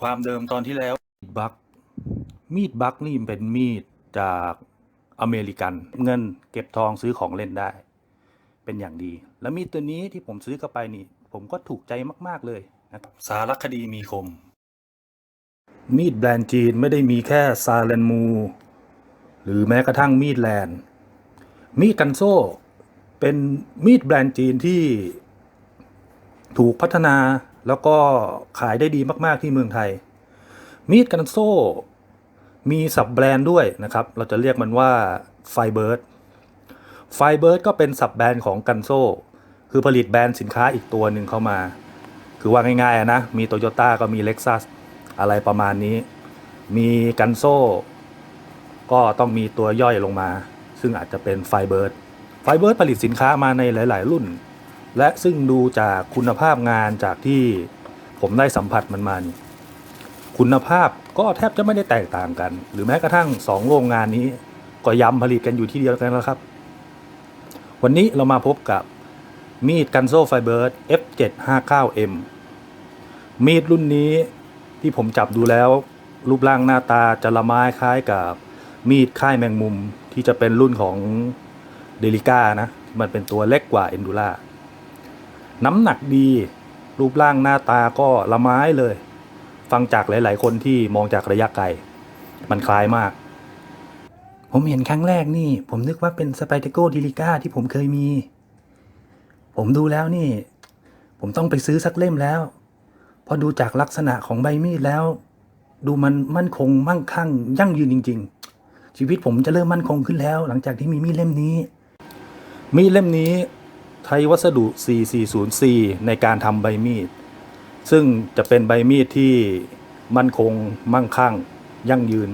ความเดิมตอนที่แล้วบักมีดบักนี่เป็นมีดจากอเมริกันเงินเก็บทองซื้อของเล่นได้ เป็นอย่างดี แล้วมีดตัวนี้ที่ผมซื้อกลับไปนี่ ผมก็ถูกใจมาก ๆเลยนะครับสารคดีมีคม มีดแบรนด์จีนไม่ได้มีแค่ซาเลนมู หรือแม้กระทั่งมีดแลนมีดกันโซ่เป็นมีดแบรนด์จีนที่ถูกพัฒนา แล้วก็ขายได้ดีมาก ๆ ที่เมืองไทย มีดกันโซ่ มีสับแบรนด์ด้วยนะครับ เราจะเรียกมันว่าไฟเบิร์ดไฟเบิร์ดก็เป็นสับแบรนด์ของกันโซ่ คือผลิตแบรนด์สินค้าอีกตัวหนึ่งเข้ามา คือว่าง่ายๆนะ มีโตโยต้าก็มีเล็กซัสอะไรประมาณนี้ มีกันโซ่ ก็ต้องมีตัวย่อยลงมา ซึ่งอาจจะเป็นไฟเบิร์ดไฟเบิร์ดผลิตสินค้ามาในหลาย ๆ รุ่น และซึ่งดูจากคุณภาพงานจากที่ผมได้สัมผัสมันมานี่คุณภาพก็แทบจะไม่ได้แตกต่างกัน หรือแม้กระทั่ง 2 โรงงานนี้ ก็ย้ำผลิตกันอยู่ที่เดียวกันแล้วครับ วันนี้เรามาพบกับมีดกันโซไฟเบิร์ด F759M มีดรุ่นนี้ที่ผมจับดูแล้ว รูปร่างหน้าตาจะละไม้คล้ายกับมีดค่ายแมงมุมที่จะเป็นรุ่นของเดลิก้านะ มันเป็นตัวเล็กกว่าเอนดูล่า น้ำหนักดี รูปร่างหน้าตาก็ละไม้เลย ฟังจากหลาย ๆ คนที่มองจากระยะไกล มันคล้ายมาก ผมเห็นครั้งแรกนี่ ผมนึกว่าเป็นสไปเตโกดิลิก้าที่ผมเคยมี ผมดูแล้วนี่ ผมต้องไปซื้อสักเล่มแล้วพราะดูจากลักษณะของใบมีดแล้ว ดูมันมั่นคงมั่งคั่ง ยั่งยืนจริง ๆ ชีวิตผมจะเริ่มมั่นคงขึ้นแล้ว หลังจากที่มีมีดเล่มนี้ มีดเล่มนี้ ใช้วัสดุ 440C ในการทำใบมีด ซึ่งจะเป็นใบมีดที่มั่นคงมั่งคั่ง ยั่งยืน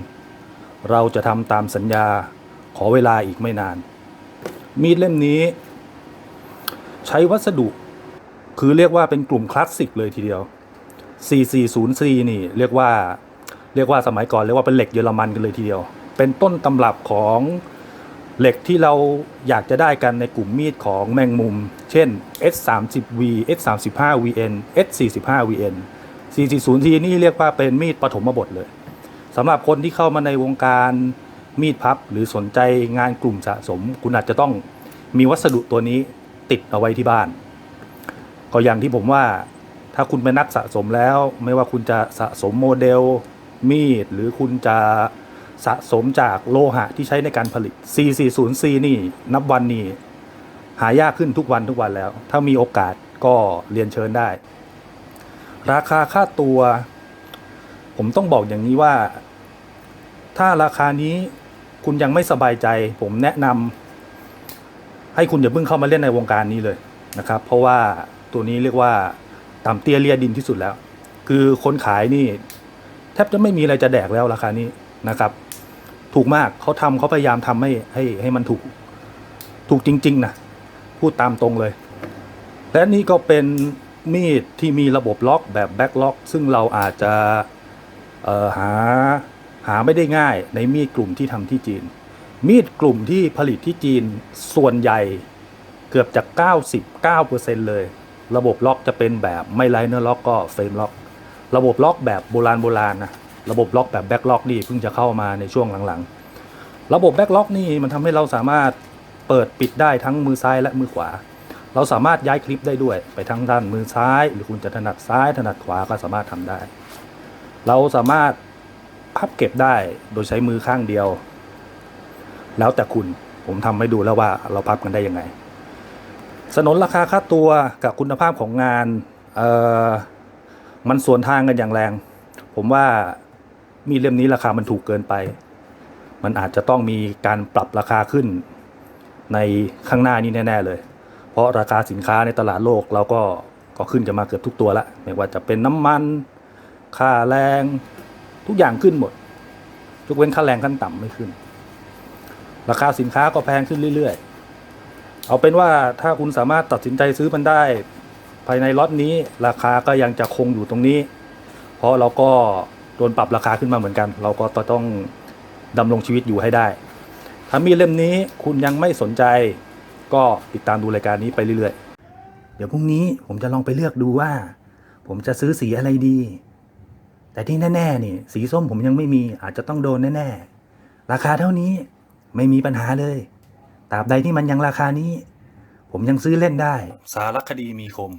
เราจะทำตามสัญญาขอเวลาอีกไม่นาน มีดเล่มนี้ ใช้วัสดุ คือเรียกว่าเป็นกลุ่มคลาสสิกเลยทีเดียว 440C นี่เรียกว่าเรียกว่าสมัยก่อนเรียกว่าเป็นเหล็กเยอรมันกันเลยทีเดียว เป็นต้นตำรับของ เหล็กที่เราอยากจะได้กันในกลุ่มมีดของแมงมุม เช่น S30V S35VN S45VN 440T นี่เรียกว่าเป็นมีดปฐมบทเลยสำหรับคนที่เข้ามาในวงการมีดพับ หรือสนใจงานกลุ่มสะสม คุณอาจจะต้องมีวัสดุตัวนี้ติดเอาไว้ที่บ้าน ก็อย่างที่ผมว่าถ้าคุณเป็นนักสะสมแล้ว ไม่ว่าคุณจะสะสมโมเดลมีด หรือคุณจะ สะสมจากโลหะที่ใช้ในการผลิต 440C นี่นับวันนี้หายากขึ้นทุกวันทุกวันแล้ว ถ้ามีโอกาสก็เรียนเชิญได้ ราคาค่าตัว ผมต้องบอกอย่างนี้ว่า ถ้าราคานี้คุณยังไม่สบายใจ ผมแนะนำให้คุณอย่าเพิ่งเข้ามาเล่นในวงการนี้เลยนะครับ เพราะว่าตัวนี้เรียกว่าต่ำเตี้ยเลียดินที่สุดแล้ว คือคนขายนี่ แทบจะไม่มีอะไรจะแดกแล้วราคานี้นะครับ ถูกมากเขาทำเขาพยายามทำให้ให้ให้มันถูกถูกจริง ๆนะพูดตามตรงเลย และนี่ก็เป็นมีดที่มีระบบล็อกแบบแบ็กล็อก ซึ่งเราอาจจะหาหาไม่ได้ง่ายในมีดกลุ่มที่ทำที่จีน มีดกลุ่มที่ผลิตที่จีนส่วนใหญ่เกือบจะ 99%เลย ระบบล็อกจะเป็นแบบไม่ไลเนอร์ล็อกก็เฟรมล็อก ระบบล็อกแบบโบราณโบราณนะ ระบบล็อกแบบแบ็กล็อกนี่เพิ่งจะเข้ามาในช่วงหลังๆ ระบบแบ็กล็อกนี่มันทำให้เราสามารถเปิดปิดได้ทั้งมือซ้ายและมือขวา เราสามารถย้ายคลิปได้ด้วย ไปทั้งด้านมือซ้าย หรือคุณจะถนัดซ้ายถนัดขวาก็สามารถทำได้ เราสามารถพับเก็บได้โดยใช้มือข้างเดียว แล้วแต่คุณผมทำให้ดูแล้วว่าเราพับกันได้ยังไง สนนราคาค่าตัวกับคุณภาพของงานเออมันส่วนทางกันอย่างแรง ผมว่า มีดเล่มนี้ราคามันถูกเกินไป มันอาจจะต้องมีการปรับราคาขึ้นในข้างหน้านี้แน่ ๆ เลย เพราะราคาสินค้าในตลาดโลกเราก็ก็ขึ้นจะมาเกือบทุกตัวละไม่ว่าจะเป็นน้ำมัน ค่าแรง ทุกอย่างขึ้นหมดยกเว้นค่าแรงขั้นต่ำไม่ขึ้น ราคาสินค้าก็แพงขึ้นเรื่อยๆ เอาเป็นว่าถ้าคุณสามารถตัดสินใจซื้อมันได้ ภายในล็อตนี้ ราคาก็ยังจะคงอยู่ตรงนี้ เพราะเราก็ โดนปรับราคาขึ้นมาเหมือนกัน เราก็ต้องดำรงชีวิตอยู่ให้ได้ ถ้ามีเล่มนี้คุณยังไม่สนใจ ก็ติดตามดูรายการนี้ไปเรื่อยๆ เดี๋ยวพรุ่งนี้ผมจะลองไปเลือกดูว่า ผมจะซื้อสีอะไรดี แต่ที่แน่ๆนี่สีส้มผมยังไม่มีอาจจะต้องโดนแน่ๆ ราคาเท่านี้ไม่มีปัญหาเลยตราบใดที่มันยังราคานี้ ผมยังซื้อเล่นได้ สารคดีมีคม